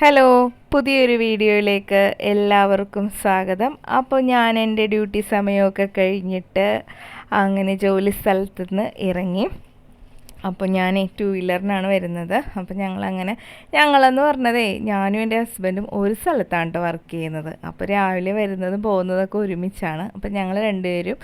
Hello പുതിയൊരു വീഡിയോയിലേക്ക് എല്ലാവർക്കും സ്വാഗതം. അപ്പോൾ ഞാൻ എന്റെ ഡ്യൂട്ടി സമയമൊക്കെ കഴിഞ്ഞിട്ട് അങ്ങനെ ജോലി സ്ഥലത്തു നിന്ന് ഇറങ്ങി. അപ്പോൾ ഞാൻ ടു വീലറിനാണ് വരുന്നത്. അപ്പോൾ ഞങ്ങളങ്ങനെ ഞങ്ങളെന്ന് പറഞ്ഞതേ ഞാനും എന്റെ ഹസ്ബൻഡും ഒരു സ്ഥലത്താണ് കേട്ടോ വർക്ക് ചെയ്യുന്നത്. അപ്പോൾ രാവിലെ വരുന്നതും പോകുന്നതൊക്കെ ഒരുമിച്ചാണ്. അപ്പോൾ ഞങ്ങൾ രണ്ടുപേരും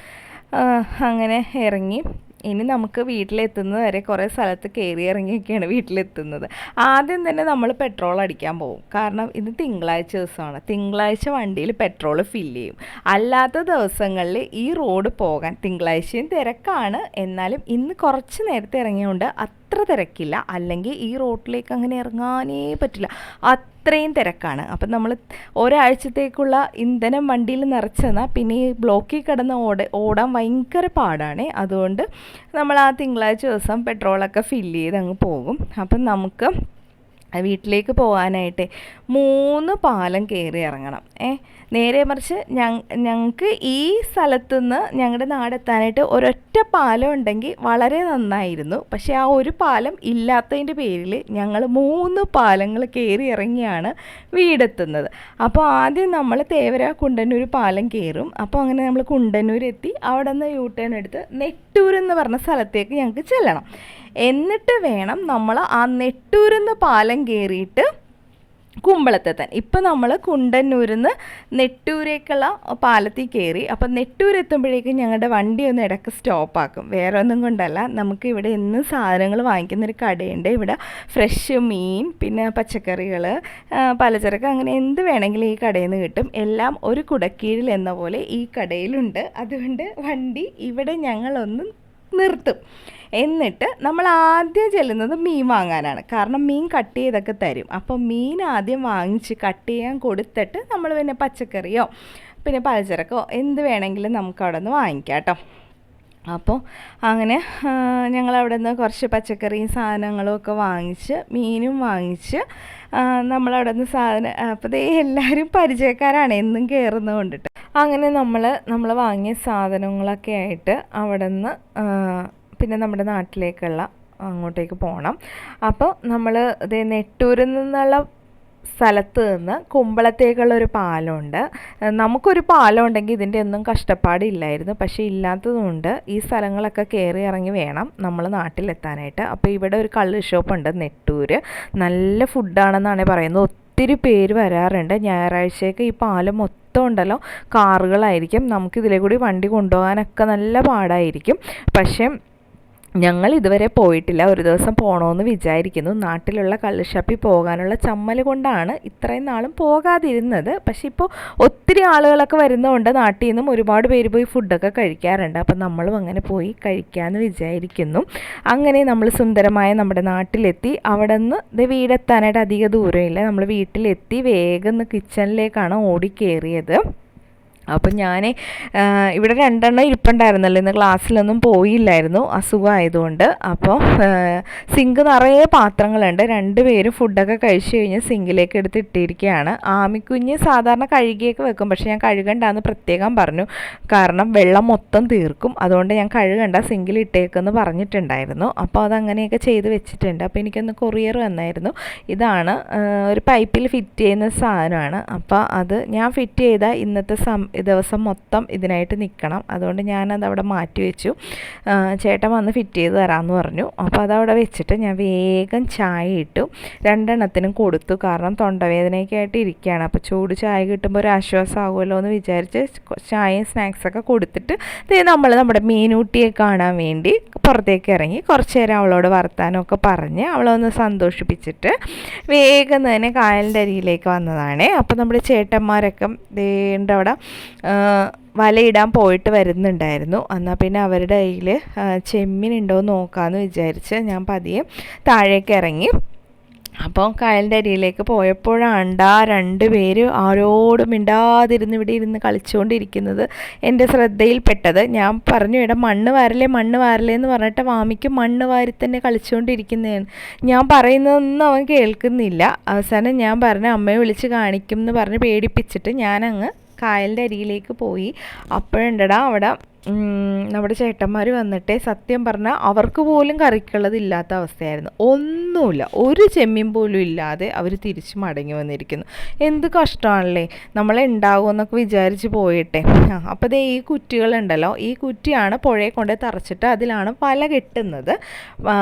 അങ്ങനെ ഇറങ്ങി. ഇനി നമുക്ക് വീട്ടിലെത്തുന്നത് വരെ കുറേ സ്ഥലത്ത് കയറി ഇറങ്ങിയൊക്കെയാണ് വീട്ടിലെത്തുന്നത്. ആദ്യം തന്നെ നമ്മൾ പെട്രോൾ അടിക്കാൻ പോകും. കാരണം ഇത് തിങ്കളാഴ്ച ദിവസമാണ്. തിങ്കളാഴ്ച വണ്ടിയിൽ പെട്രോൾ ഫില്ല് ചെയ്യും. അല്ലാത്ത ദിവസങ്ങളിൽ ഈ റോഡ് പോകാൻ തിങ്കളാഴ്ചയും തിരക്കാണ്. എന്നാലും ഇന്ന് കുറച്ച് നേരത്തെ ഇറങ്ങിയതുകൊണ്ട് അത്ര തിരക്കില്ല. അല്ലെങ്കിൽ ഈ റോട്ടിലേക്ക് അങ്ങനെ ഇറങ്ങാനേ പറ്റില്ല. അത്രയും തിരക്കാണ്. അപ്പം നമ്മൾ ഒരാഴ്ചത്തേക്കുള്ള ഇന്ധനം വണ്ടിയിൽ നിറച്ചെന്നാൽ പിന്നെ ഈ ബ്ലോക്കിൽ കിടന്ന് ഓട ഓടാൻ ഭയങ്കര പാടാണ്. അതുകൊണ്ട് നമ്മൾ ആ തിങ്കളാഴ്ച ദിവസം പെട്രോളൊക്കെ ഫില്ല് ചെയ്ത് അങ്ങ് പോകും. അപ്പം നമുക്ക് വീട്ടിലേക്ക് പോകാനായിട്ട് മൂന്ന് പാലം കയറി ഇറങ്ങണം. ഏ നേരെ മറിച്ച് ഞങ്ങൾക്ക് ഈ സ്ഥലത്തു നിന്ന് ഞങ്ങളുടെ നാടെത്താനായിട്ട് ഒരൊറ്റ പാലം ഉണ്ടെങ്കിൽ വളരെ നന്നായിരുന്നു. പക്ഷേ ആ ഒരു പാലം ഇല്ലാത്തതിന്റെ പേരിൽ ഞങ്ങൾ മൂന്ന് പാലങ്ങൾ കയറി ഇറങ്ങിയാണ് വീടെത്തുന്നത്. അപ്പോൾ ആദ്യം നമ്മൾ തേവര കുണ്ടന്നൂർ പാലം കയറും. അപ്പോൾ അങ്ങനെ നമ്മൾ കുണ്ടന്നൂർ എത്തി അവിടെ നിന്ന് യൂ ടേൺ എടുത്ത് നെട്ടൂർ എന്ന് പറഞ്ഞ സ്ഥലത്തേക്ക് ഞങ്ങൾക്ക് ചെല്ലണം. എന്നിട്ട് വേണം നമ്മൾ ആ നെട്ടൂരിന്ന് പാലം കയറിയിട്ട് കുമ്പളത്തെത്താൻ. ഇപ്പം നമ്മൾ കുണ്ടന്നൂരിന്ന് നെട്ടൂരേക്കുള്ള പാലത്തിൽ കയറി അപ്പം നെട്ടൂർ എത്തുമ്പോഴേക്കും ഞങ്ങളുടെ വണ്ടി ഒന്ന് ഇടയ്ക്ക് സ്റ്റോപ്പാക്കും വേറെ ഒന്നും കൊണ്ടല്ല. നമുക്ക് ഇവിടെ എന്ന് സാധനങ്ങൾ വാങ്ങിക്കുന്നൊരു കടയുണ്ട്. ഇവിടെ ഫ്രഷ് മീൻ പിന്നെ പച്ചക്കറികൾ പലചരക്ക് അങ്ങനെ എന്ത് വേണമെങ്കിലും ഈ കടയിൽ നിന്ന് കിട്ടും. എല്ലാം ഒരു കുടക്കീഴിൽ എന്ന പോലെ ഈ കടയിലുണ്ട്. അതുകൊണ്ട് വണ്ടി ഇവിടെ ഞങ്ങളൊന്ന് നിർത്തും. എന്നിട്ട് നമ്മൾ ആദ്യം ചെല്ലുന്നത് മീൻ വാങ്ങാനാണ്. കാരണം മീൻ കട്ട് ചെയ്തൊക്കെ തരും. അപ്പോൾ മീൻ ആദ്യം വാങ്ങിച്ച് കട്ട് ചെയ്യാൻ കൊടുത്തിട്ട് നമ്മൾ പിന്നെ പച്ചക്കറിയോ പിന്നെ പലചരക്കോ എന്ത് വേണമെങ്കിലും നമുക്ക് അവിടെ നിന്ന് വാങ്ങിക്കാം കേട്ടോ. അപ്പോൾ അങ്ങനെ ഞങ്ങൾ അവിടെ നിന്ന് കുറച്ച് പച്ചക്കറിയും സാധനങ്ങളും ഒക്കെ വാങ്ങിച്ച് മീനും വാങ്ങിച്ച് നമ്മളവിടെ നിന്ന് സാധനം അപ്പോൾ ദേ എല്ലാവരും പരിചയക്കാരാണ് എന്നും കയറുന്നത് കൊണ്ടിട്ട്. അങ്ങനെ നമ്മൾ നമ്മൾ വാങ്ങിയ സാധനങ്ങളൊക്കെ ആയിട്ട് അവിടെ നിന്ന് പിന്നെ നമ്മുടെ നാട്ടിലേക്കുള്ള അങ്ങോട്ടേക്ക് പോകണം അപ്പോൾ നമ്മൾ ഇത് നെട്ടൂരിൽ നിന്നുള്ള സ്ഥലത്ത് നിന്ന് കുമ്പളത്തേക്കുള്ള ഒരു പാലമുണ്ട്. നമുക്കൊരു പാലം ഉണ്ടെങ്കിൽ ഇതിന്റെ ഒന്നും കഷ്ടപ്പാടില്ലായിരുന്നു. പക്ഷേ ഇല്ലാത്തതുകൊണ്ട് ഈ സ്ഥലങ്ങളൊക്കെ കയറി ഇറങ്ങി വേണം നമ്മൾ നാട്ടിലെത്താനായിട്ട്. അപ്പോൾ ഇവിടെ ഒരു കള്ള് ഷോപ്പുണ്ട് നെട്ടൂർ നല്ല ഫുഡാണെന്നാണ് പറയുന്നത്. ഒത്തിരി പേര് വരാറുണ്ട്. ഞായറാഴ്ചയൊക്കെ ഈ പാലം മൊത്തം ഉണ്ടല്ലോ. കാറുകളായിരിക്കും. നമുക്കിതിലെ കൂടി വണ്ടി കൊണ്ടുപോകാനൊക്കെ നല്ല പാടായിരിക്കും. പക്ഷേ ഞങ്ങൾ ഇതുവരെ പോയിട്ടില്ല. ഒരു ദിവസം പോകണമെന്ന് വിചാരിക്കുന്നു. നാട്ടിലുള്ള കള്ളുഷാപ്പിൽ പോകാനുള്ള ചമ്മൽ കൊണ്ടാണ് ഇത്രയും നാളും പോകാതിരുന്നത്. പക്ഷേ ഇപ്പോൾ ഒത്തിരി ആളുകളൊക്കെ വരുന്നതുകൊണ്ട് നാട്ടിൽ നിന്നും ഒരുപാട് പേര് പോയി ഫുഡൊക്കെ കഴിക്കാറുണ്ട്. അപ്പം നമ്മളും അങ്ങനെ പോയി കഴിക്കാമെന്ന് വിചാരിക്കുന്നു. അങ്ങനെ നമ്മൾ സുന്ദരമായ നമ്മുടെ നാട്ടിലെത്തി. അവിടെ നിന്ന് വീടെത്താനായിട്ട് അധിക ദൂരമില്ല. നമ്മൾ വീട്ടിലെത്തി വേഗം കിച്ചണിലേക്കാണ് ഓടി കയറിയത് അപ്പം ഞാൻ ഇവിടെ രണ്ടെണ്ണം ഇരിപ്പുണ്ടായിരുന്നല്ലോ. ഇന്ന് ക്ലാസ്സിലൊന്നും പോയില്ലായിരുന്നു. അസുഖമായതുകൊണ്ട്. അപ്പോൾ സിങ്ക് നിറയെ പാത്രങ്ങളുണ്ട്. രണ്ടുപേരും ഫുഡൊക്കെ കഴിച്ചു കഴിഞ്ഞ് സിങ്കിലേക്ക് എടുത്ത് ഇട്ടിരിക്കുകയാണ്. ആമിക്കുഞ്ഞ് സാധാരണ കഴുകിയൊക്കെ വെക്കും. പക്ഷേ ഞാൻ കഴുകണ്ടെന്ന് പ്രത്യേകം പറഞ്ഞു. കാരണം വെള്ളം മൊത്തം തീർക്കും. അതുകൊണ്ട് ഞാൻ കഴുകണ്ട സിങ്കിൽ ഇട്ടേക്കെന്ന് പറഞ്ഞിട്ടുണ്ടായിരുന്നു. അപ്പോൾ അതങ്ങനെയൊക്കെ ചെയ്ത് വെച്ചിട്ടുണ്ട്. അപ്പോൾ എനിക്കൊന്ന് കൊറിയർ വന്നായിരുന്നു. ഇതാണ് ഒരു പൈപ്പിൽ ഫിറ്റ് ചെയ്യുന്ന സാധനമാണ്. അപ്പോൾ അത് ഞാൻ ഫിറ്റ് ചെയ്ത ഇന്നത്തെ സം ദിവസം മൊത്തം ഇതിനായിട്ട് നിൽക്കണം അതുകൊണ്ട് ഞാനത് അവിടെ മാറ്റി വെച്ചു. ചേട്ടൻ വന്ന് ഫിറ്റ് ചെയ്ത് തരാമെന്ന് പറഞ്ഞു. അപ്പോൾ അതവിടെ വെച്ചിട്ട് ഞാൻ വേഗം ചായ ഇട്ടു. രണ്ടെണ്ണത്തിനും കൊടുത്തു. കാരണം തൊണ്ടവേദനയൊക്കെ ആയിട്ട് ഇരിക്കുകയാണ്. അപ്പോൾ ചൂട് ചായ കിട്ടുമ്പോൾ ഒരു ആശ്വാസമാകുമല്ലോ എന്ന് വിചാരിച്ച് ചായയും സ്നാക്സൊക്കെ കൊടുത്തിട്ട് നമ്മൾ നമ്മുടെ മീനൂട്ടിയെ കാണാൻ വേണ്ടി പുറത്തേക്ക് ഇറങ്ങി. കുറച്ച് നേരം അവളോട് വർത്താനമൊക്കെ പറഞ്ഞ് അവളൊന്ന് സന്തോഷിപ്പിച്ചിട്ട് വേഗം തന്നെ കായലിന്റെ അരിയിലേക്ക് വന്നതാണ്. അപ്പോൾ നമ്മുടെ ചേട്ടന്മാരൊക്കെ ദേണ്ട അവിടെ വലയിടാൻ പോയിട്ട് വരുന്നുണ്ടായിരുന്നു. എന്നാൽ പിന്നെ അവരുടെ കയ്യിൽ ചെമ്മീൻ ഉണ്ടോ എന്ന് നോക്കാമെന്ന് വിചാരിച്ച് ഞാൻ പതിയെ താഴേക്ക് ഇറങ്ങി. അപ്പോൾ കായലിന്റെ അരിയിലേക്ക് പോയപ്പോഴാണ്ടാ രണ്ട് പേര് ആരോടും മിണ്ടാതിരുന്ന് ഇവിടെ ഇരുന്ന് കളിച്ചുകൊണ്ടിരിക്കുന്നത് എന്റെ ശ്രദ്ധയിൽപ്പെട്ടത്. ഞാൻ പറഞ്ഞു ഇവിടെ മണ്ണ് വാരലേ മണ്ണ് വാരലേ എന്ന് പറഞ്ഞിട്ട് മാമിക്ക് മണ്ണ് വാരി തന്നെ കളിച്ചുകൊണ്ടിരിക്കുന്നതാണ്. ഞാൻ പറയുന്നതൊന്നും അവൻ കേൾക്കുന്നില്ല. അവസാനം ഞാൻ പറഞ്ഞു അമ്മയെ വിളിച്ച് കാണിക്കും എന്ന് പറഞ്ഞ് പേടിപ്പിച്ചിട്ട് ഞാനങ്ങ് കായലിന്റെ അരിയിലേക്ക് പോയി. അപ്പോഴുണ്ടടാ അവിടെ നമ്മുടെ ചേട്ടന്മാർ വന്നിട്ടേ സത്യം പറഞ്ഞാൽ അവർക്ക് പോലും കറിക്കുള്ളത് ഇല്ലാത്ത അവസ്ഥയായിരുന്നു. ഒന്നുമില്ല. ഒരു ചെമ്മീൻ പോലും ഇല്ലാതെ അവർ തിരിച്ച് മടങ്ങി വന്നിരിക്കുന്നു. എന്ത് കഷ്ടമാണല്ലേ? നമ്മളെ ഉണ്ടാകുമെന്നൊക്കെ വിചാരിച്ച് പോയിട്ടെ. അപ്പോൾ ദേ ഈ കുറ്റികളുണ്ടല്ലോ. ഈ കുറ്റിയാണ് പുഴയെ കൊണ്ട് തറച്ചിട്ട് അതിലാണ് പല കെട്ടുന്നത്.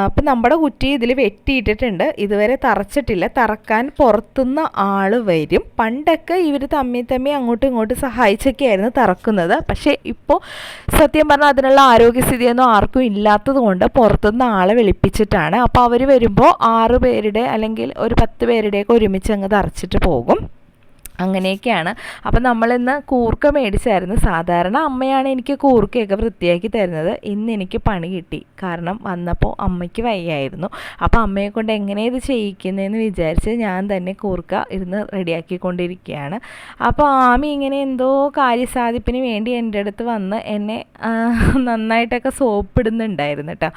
അപ്പം നമ്മുടെ കുറ്റി ഇതിൽ വെട്ടിയിട്ടിട്ടുണ്ട്. ഇതുവരെ തറച്ചിട്ടില്ല. തറക്കാൻ പുറത്തുനിന്ന് ആൾ വരും. പണ്ടൊക്കെ ഇവർ തമ്മി തമ്മി അങ്ങോട്ടും ഇങ്ങോട്ടും സഹായിച്ചൊക്കെയായിരുന്നു തറക്കുന്നത്. പക്ഷേ ഇപ്പോൾ സത്യം പറഞ്ഞാൽ അതിനുള്ള ആരോഗ്യസ്ഥിതിയൊന്നും ആർക്കും ഇല്ലാത്തതുകൊണ്ട് പുറത്തുനിന്ന് ആളെ വിളിപ്പിച്ചിട്ടാണ്. അപ്പോൾ അവർ വരുമ്പോൾ ആറ് പേരുടെ അല്ലെങ്കിൽ ഒരു പത്ത് പേരുടെയൊക്കെ ഒരുമിച്ച് അങ്ങ് തറച്ചിട്ട് പോകും. അങ്ങനെയൊക്കെയാണ്. അപ്പം നമ്മളിന്ന് കൂർക്ക മേടിച്ചായിരുന്നു. സാധാരണ അമ്മയാണ് എനിക്ക് കൂർക്കയൊക്കെ വൃത്തിയാക്കി തരുന്നത്. ഇന്ന് എനിക്ക് പണി കിട്ടി. കാരണം വന്നപ്പോൾ അമ്മയ്ക്ക് വയ്യായിരുന്നു. അപ്പോൾ അമ്മയെ കൊണ്ട് എങ്ങനെ ഇത് ചെയ്യിക്കുന്നതെന്ന് വിചാരിച്ച് ഞാൻ തന്നെ കൂർക്ക ഇരുന്ന് റെഡിയാക്കിക്കൊണ്ടിരിക്കുകയാണ്. അപ്പോൾ ആമി ഇങ്ങനെ എന്തോ കാര്യസാധിപ്പിന് വേണ്ടി എന്റെ അടുത്ത് വന്ന് എന്നെ നന്നായിട്ടൊക്കെ സോപ്പിടുന്നുണ്ടായിരുന്നു കേട്ടോ.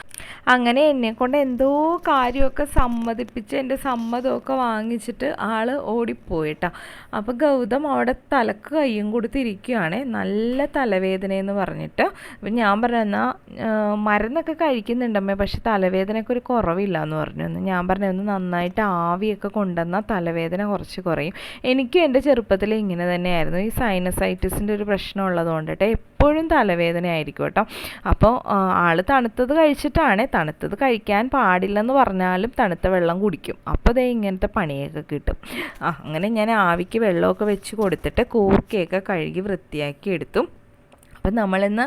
അങ്ങനെ എന്നെ കൊണ്ട് എന്തോ കാര്യമൊക്കെ സമ്മതിപ്പിച്ച് എന്റെ സമ്മതമൊക്കെ വാങ്ങിച്ചിട്ട് ആൾ ഓടിപ്പോയിട്ടോ അപ്പോൾ അപ്പോൾ ഗൗതം അവിടെ തലക്ക് കയ്യും കൊടുത്തിരിക്കുകയാണ് നല്ല തലവേദന എന്ന് പറഞ്ഞിട്ട്. അപ്പം ഞാൻ പറഞ്ഞു എന്നാൽ മരുന്നൊക്കെ കഴിക്കുന്നുണ്ടമ്മേ പക്ഷെ തലവേദനയ്ക്ക് ഒരു കുറവില്ല എന്ന് പറഞ്ഞു ഞാൻ പറഞ്ഞു ഒന്ന് നന്നായിട്ട് ആവിയൊക്കെ കൊണ്ടുവന്നാൽ തലവേദന കുറച്ച് കുറയും. എനിക്കും എന്റെ ചെറുപ്പത്തിൽ ഇങ്ങനെ തന്നെയായിരുന്നു. ഈ സൈനസൈറ്റിസിന്റെ ഒരു പ്രശ്നം ഉള്ളതുകൊണ്ടിട്ട് എപ്പോഴും തലവേദന ആയിരിക്കും കേട്ടോ അപ്പോൾ ആൾ തണുത്തത് കഴിച്ചിട്ടാണ്. തണുത്തത് കഴിക്കാൻ പാടില്ലെന്ന് പറഞ്ഞാലും തണുത്ത വെള്ളം കുടിക്കും. അപ്പോൾ ദേ ഇങ്ങനത്തെ പണിയൊക്കെ കിട്ടും. ആ അങ്ങനെ ഞാൻ ആവിക്ക് വെള്ളമൊക്കെ വെച്ച് കൊടുത്തിട്ട് കൂർക്കയൊക്കെ കഴുകി വൃത്തിയാക്കി എടുത്തു. അപ്പം നമ്മളിന്ന്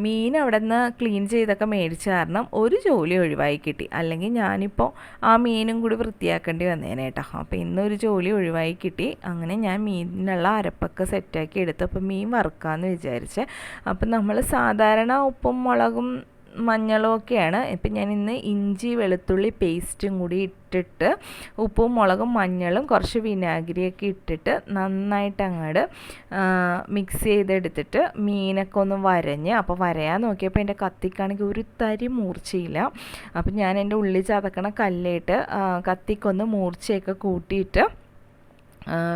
മീൻ അവിടെ നിന്ന് ക്ലീൻ ചെയ്തൊക്കെ മേടിച്ച കാരണം ഒരു ജോലി ഒഴിവായി കിട്ടി. അല്ലെങ്കിൽ ഞാനിപ്പോൾ ആ മീനും കൂടി വൃത്തിയാക്കേണ്ടി വന്നേനെ കേട്ടോ അപ്പോൾ ഇന്നൊരു ജോലി ഒഴിവായി കിട്ടി. അങ്ങനെ ഞാൻ മീനിനുള്ള അരപ്പൊക്കെ സെറ്റാക്കി എടുത്തു. അപ്പോൾ മീൻ വറുക്കാമെന്ന് വിചാരിച്ചേ. അപ്പം നമ്മൾ സാധാരണ ഉപ്പും മുളകും മഞ്ഞളും ഒക്കെയാണ് ഇപ്പം ഞാൻ ഇന്ന് ഇഞ്ചി വെളുത്തുള്ളി പേസ്റ്റും കൂടി ഇട്ടിട്ട് ഉപ്പും മുളകും മഞ്ഞളും കുറച്ച് വിനാഗിരിയൊക്കെ ഇട്ടിട്ട് നന്നായിട്ട് അങ്ങോട്ട് മിക്സ് ചെയ്തെടുത്തിട്ട് മീനൊക്കെ ഒന്ന് വരഞ്ഞ് അപ്പോൾ വരയാൻ നോക്കിയപ്പോൾ എന്റെ കത്തിക്കാണെങ്കിൽ ഒരു തരി മൂർച്ചയില്ല. അപ്പം ഞാൻ എന്റെ ഉള്ളി ചതക്കണ കല്ലിട്ട് കത്തിക്കൊന്ന് മൂർച്ചയൊക്കെ കൂട്ടിയിട്ട്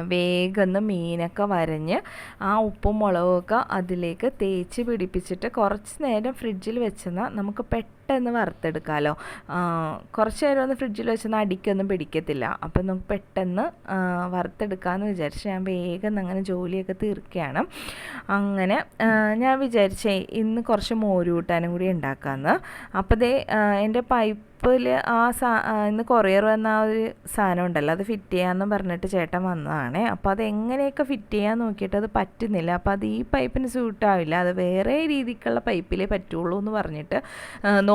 വേഗം മീനൊക്കെ വരഞ്ഞ് ആ ഉപ്പും മുളകൊക്കെ അതിലേക്ക് തേച്ച് പിടിപ്പിച്ചിട്ട് കുറച്ച് നേരം ഫ്രിഡ്ജിൽ വെച്ചെന്നാൽ നമുക്ക് പെട്ടെന്ന് വറുത്തെടുക്കാമല്ലോ കുറച്ച് നേരം ഒന്ന് ഫ്രിഡ്ജിൽ വെച്ചെന്നാൽ അടിക്കൊന്നും പിടിക്കത്തില്ല. അപ്പം നമുക്ക് പെട്ടെന്ന് വറുത്തെടുക്കാമെന്ന് വിചാരിച്ച് ഞാൻ വേഗം അങ്ങനെ ജോലിയൊക്കെ തീർക്കുകയാണ്. അങ്ങനെ ഞാൻ വിചാരിച്ചേ ഇന്ന് കുറച്ച് മോരുകൂട്ടാനും കൂടി ഉണ്ടാക്കാമെന്ന് അപ്പോൾ ദേ എന്റെ പൈപ്പ് ഷിപ്പിൽ ആ സാ ഇന്ന് കൊറിയർ വന്ന ആ ഒരു സാധനം ഉണ്ടല്ലോ അത് ഫിറ്റ് ചെയ്യാമെന്ന് പറഞ്ഞിട്ട് ചേട്ടൻ വന്നതാണ്. അപ്പോൾ അത് എങ്ങനെയൊക്കെ ഫിറ്റ് ചെയ്യാൻ നോക്കിയിട്ട് അത് പറ്റുന്നില്ല. അപ്പോൾ അത് ഈ പൈപ്പിന് സ്യൂട്ടാവില്ല. അത് വേറെ രീതിക്കുള്ള പൈപ്പിലേ പറ്റുള്ളൂ എന്ന് പറഞ്ഞിട്ട്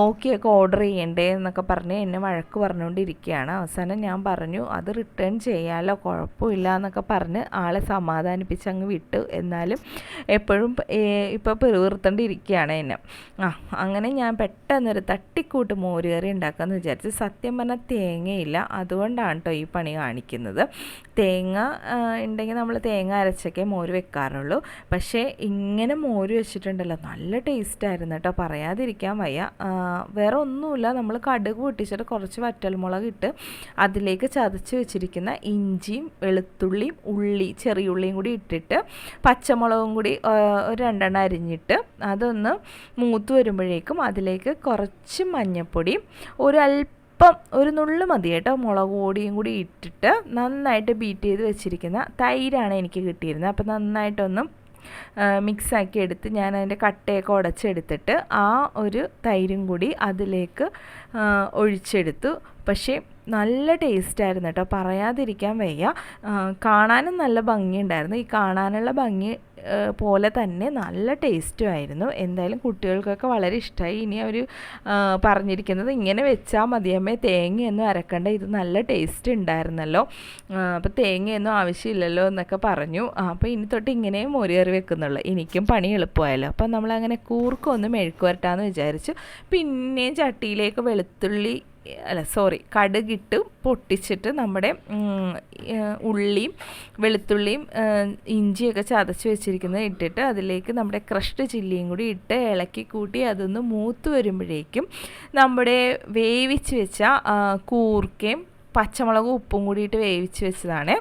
നോക്കിയൊക്കെ ഓർഡർ ചെയ്യണ്ടേ എന്നൊക്കെ പറഞ്ഞ് എന്നെ വഴക്ക് പറഞ്ഞുകൊണ്ടിരിക്കുകയാണ് അവസാനം ഞാൻ പറഞ്ഞു അത് റിട്ടേൺ ചെയ്യാലോ കുഴപ്പമില്ല എന്നൊക്കെ പറഞ്ഞ് ആളെ സമാധാനിപ്പിച്ച് അങ്ങ് വിട്ടു. എന്നാലും എപ്പോഴും ഇപ്പോൾ പെറുവിർത്തേണ്ടിയിരിക്കുകയാണ് എന്നെ. ആ അങ്ങനെ ഞാൻ പെട്ടെന്നൊരു തട്ടിക്കൂട്ട് മോരുകറി ഉണ്ടാക്കി ഉണ്ടാക്കാമെന്ന് വിചാരിച്ച് സത്യം പറഞ്ഞാൽ തേങ്ങയില്ല. അതുകൊണ്ടാണ് കേട്ടോ ഈ പണി കാണിക്കുന്നത്. തേങ്ങ ഉണ്ടെങ്കിൽ നമ്മൾ തേങ്ങ അരച്ചൊക്കെ മോര് വെക്കാറുള്ളൂ. പക്ഷേ ഇങ്ങനെ മോര് വെച്ചിട്ടുണ്ടല്ലോ നല്ല ടേസ്റ്റായിരുന്നു കേട്ടോ പറയാതിരിക്കാൻ വയ്യ. വേറെ ഒന്നുമില്ല നമ്മൾ കടുക് പൊട്ടിച്ചിട്ട് കുറച്ച് വറ്റൽമുളക് ഇട്ട് അതിലേക്ക് ചതച്ച് വെച്ചിരിക്കുന്ന ഇഞ്ചിയും വെളുത്തുള്ളിയും ഉള്ളി ചെറിയുള്ളിയും കൂടി ഇട്ടിട്ട് പച്ചമുളകും കൂടി ഒരു രണ്ടെണ്ണം അരിഞ്ഞിട്ട് അതൊന്ന് മൂത്ത് വരുമ്പോഴേക്കും അതിലേക്ക് കുറച്ച് മഞ്ഞൾപ്പൊടിയും ഒരല്പം ഒരു നുള്ള് മതി കേട്ടോ. മുളക് പൊടിയും കൂടി ഇട്ടിട്ട് നന്നായിട്ട് ബീറ്റ് ചെയ്ത് വെച്ചിരിക്കുന്ന തൈരാണ് എനിക്ക് കിട്ടിയിരുന്നത്. അപ്പോൾ നന്നായിട്ടൊന്ന് മിക്സാക്കി എടുത്ത് ഞാൻ അതിന്റെ കട്ടയൊക്കെ ഉടച്ചെടുത്തിട്ട് ആ ഒരു തൈരും കൂടി അതിലേക്ക് ഒഴിച്ചെടുത്തു. പക്ഷേ നല്ല ടേസ്റ്റായിരുന്നു കേട്ടോ. പറയാതിരിക്കാൻ വയ്യ. കാണാനും നല്ല ഭംഗിയുണ്ടായിരുന്നു. ഈ കാണാനുള്ള ഭംഗി പോലെ തന്നെ നല്ല ടേസ്റ്റും ആയിരുന്നു. എന്തായാലും കുട്ടികൾക്കൊക്കെ വളരെ ഇഷ്ടമായി ഇനി അവർ പറഞ്ഞിരിക്കുന്നത് ഇങ്ങനെ വെച്ചാൽ മതിയമ്മേ തേങ്ങയൊന്നും അരക്കണ്ട. ഇത് നല്ല ടേസ്റ്റ് ഉണ്ടായിരുന്നല്ലോ. അപ്പോൾ തേങ്ങയൊന്നും ആവശ്യമില്ലല്ലോ എന്നൊക്കെ പറഞ്ഞു. അപ്പോൾ ഇനി തൊട്ട് ഇങ്ങനെയും മോരുകറി വെക്കുന്നുള്ളൂ. എനിക്കും പണി എളുപ്പമായല്ലോ. അപ്പോൾ നമ്മളങ്ങനെ കൂർക്കൊന്ന് മെഴുക്ക് വരട്ടാന്ന് വിചാരിച്ചു. പിന്നെയും ചട്ടിയിലേക്ക് വെളുത്തുള്ളി അല്ല സോറി കടുകിട്ട് പൊട്ടിച്ചിട്ട് നമ്മുടെ ഉള്ളിയും വെളുത്തുള്ളിയും ഇഞ്ചിയൊക്കെ ചതച്ച് വെച്ചിരിക്കുന്നത് ഇട്ടിട്ട് അതിലേക്ക് നമ്മുടെ ക്രഷ്ഡ് ചില്ലിയും കൂടി ഇട്ട് ഇളക്കി കൂട്ടി അതൊന്ന് മൂത്ത് വരുമ്പോഴേക്കും നമ്മുടെ വേവിച്ച് വെച്ച കൂർക്കയും പച്ചമുളകും ഉപ്പും കൂടിയിട്ട് വേവിച്ച് വെച്ചതാണ്.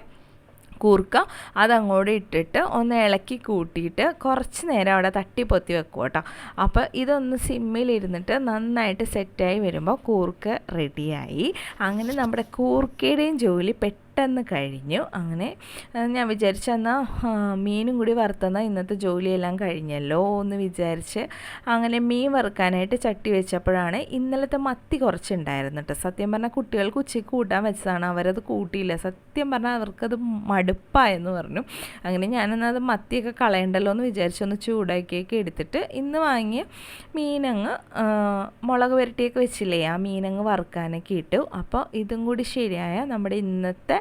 കൂർക്ക അതങ്ങോട്ട് ഇട്ടിട്ട് ഒന്ന് ഇളക്കി കൂട്ടിയിട്ട് കുറച്ച് നേരം അവിടെ തട്ടി പൊത്തി വെക്കും കേട്ടോ. അപ്പോൾ ഇതൊന്ന് സിമ്മിലിരുന്നിട്ട് നന്നായിട്ട് സെറ്റായി വരുമ്പോൾ കൂർക്ക റെഡിയായി അങ്ങനെ നമ്മുടെ കൂർക്കയുടെയും ജോലി പെട്ടെന്ന് പെട്ടെന്ന് കഴിഞ്ഞു. അങ്ങനെ ഞാൻ വിചാരിച്ചു എന്നാൽ മീനും കൂടി വറുത്തെന്നാൽ ഇന്നത്തെ ജോലിയെല്ലാം കഴിഞ്ഞല്ലോ എന്ന് വിചാരിച്ച് അങ്ങനെ മീൻ വറുക്കാനായിട്ട് ചട്ടി വെച്ചപ്പോഴാണ് ഇന്നലത്തെ മത്തി കുറച്ചുണ്ടായിരുന്നു കേട്ടോ. സത്യം പറഞ്ഞാൽ കുട്ടികൾക്ക് ഉച്ചയ്ക്ക് കൂട്ടാൻ വെച്ചതാണ്. അവരത് കൂട്ടിയില്ല. സത്യം പറഞ്ഞാൽ അവർക്കത് മടുപ്പായെന്ന് പറഞ്ഞു. അങ്ങനെ ഞാനെന്നാൽ അത് മത്തിയൊക്കെ കളയണ്ടല്ലോ എന്ന് വിചാരിച്ചൊന്ന് ചൂടാക്കിയൊക്കെ എടുത്തിട്ട് ഇന്ന് വാങ്ങിയ മീനങ്ങ് മുളക് പുരട്ടിയൊക്കെ വെച്ചില്ലേ ആ മീനങ്ങ് വറുക്കാനൊക്കെ ഇട്ടു. അപ്പോൾ ഇതും കൂടി ശരിയായ നമ്മുടെ ഇന്നത്തെ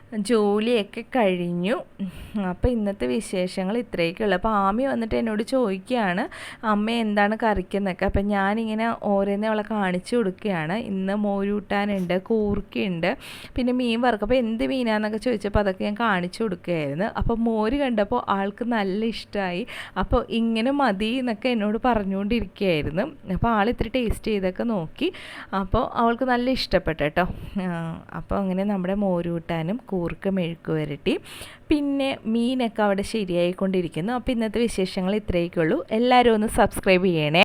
ജോലിയൊക്കെ കഴിഞ്ഞു. അപ്പോൾ ഇന്നത്തെ വിശേഷങ്ങൾ ഇത്രയൊക്കെ ഉള്ളു അപ്പോൾ ആമി വന്നിട്ട് എന്നോട് ചോദിക്കുകയാണ് അമ്മ എന്താണ് കറിക്കുന്നൊക്കെ? അപ്പം ഞാനിങ്ങനെ ഓരോന്നേ അവളെ കാണിച്ചു കൊടുക്കുകയാണ്. ഇന്ന് മോരൂട്ടാനുണ്ട് കൂർക്കയുണ്ട് പിന്നെ മീൻ വറുക്കും. അപ്പോൾ എന്ത് മീനാന്നൊക്കെ ചോദിച്ചപ്പോൾ അതൊക്കെ ഞാൻ കാണിച്ചു കൊടുക്കുകയായിരുന്നു. അപ്പോൾ മോര് കണ്ടപ്പോൾ ആൾക്ക് നല്ല ഇഷ്ടമായി അപ്പോൾ ഇങ്ങനെ മതി എന്നൊക്കെ എന്നോട് പറഞ്ഞുകൊണ്ടിരിക്കുകയായിരുന്നു. അപ്പോൾ ആൾ ഇത്തിരി ടേസ്റ്റ് ചെയ്തൊക്കെ നോക്കി. അപ്പോൾ അവൾക്ക് നല്ല ഇഷ്ടപ്പെട്ടു കേട്ടോ. അപ്പോൾ അങ്ങനെ നമ്മുടെ മോരൂട്ടാനും കൂർക്ക മെഴുക്ക് വരട്ടി. പിന്നെ മീനൊക്കെ അവിടെ ശരിയായിക്കൊണ്ടിരിക്കുന്നു. അപ്പോൾ ഇന്നത്തെ വിശേഷങ്ങൾ ഇത്രയൊക്കെ ഉള്ളൂ എല്ലാവരും ഒന്ന് സബ്സ്ക്രൈബ് ചെയ്യണേ.